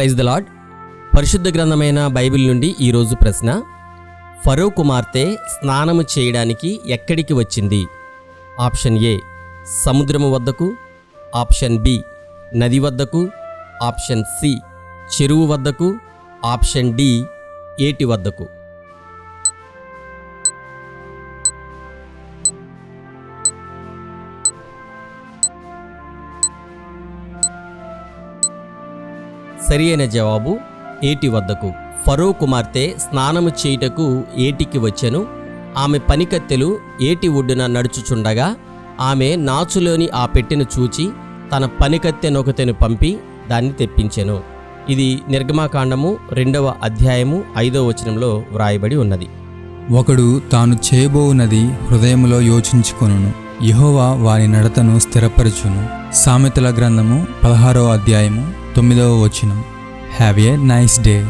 Praise the lord పరిశుద్ధ గ్రంథమైన Bible నుండి ఈరోజు ప్రశ్న ఫరో కుమార్తె స్నానము చేయడానికి ఎక్కడికి వచ్చింది? ఆప్షన్ ఏ సముద్రము వద్దకు. ఆప్షన్ బి నది వద్దకు. ఆప్షన్ సి చెరువు వద్దకు. ఆప్షన్ డి ఏటి వద్దకు. సరి అయిన జవాబు ఏటి వద్దకు. ఫరో కుమార్తె స్నానము చేయుటకు ఏటికి వచ్చెను? ఆమె పనికత్తెలు ఏటి ఒడ్డున నడుచుచుండగా ఆమె నాచులోని ఆ పెట్టెను చూచి తన పనికత్తెనొకతెను పంపి దాన్ని తెప్పించెను. ఇది నిర్గమాకాండము రెండవ అధ్యాయము ఐదవ వచనంలో వ్రాయబడి ఉన్నది. ఒకడు తాను చేయబోవునది హృదయములో యోచించుకొనును. యహోవా వారి నడతను స్థిరపరచును. సామెతల గ్రంథము పదహారవ అధ్యాయము తొమ్మిదవ వచనం. Have a nice day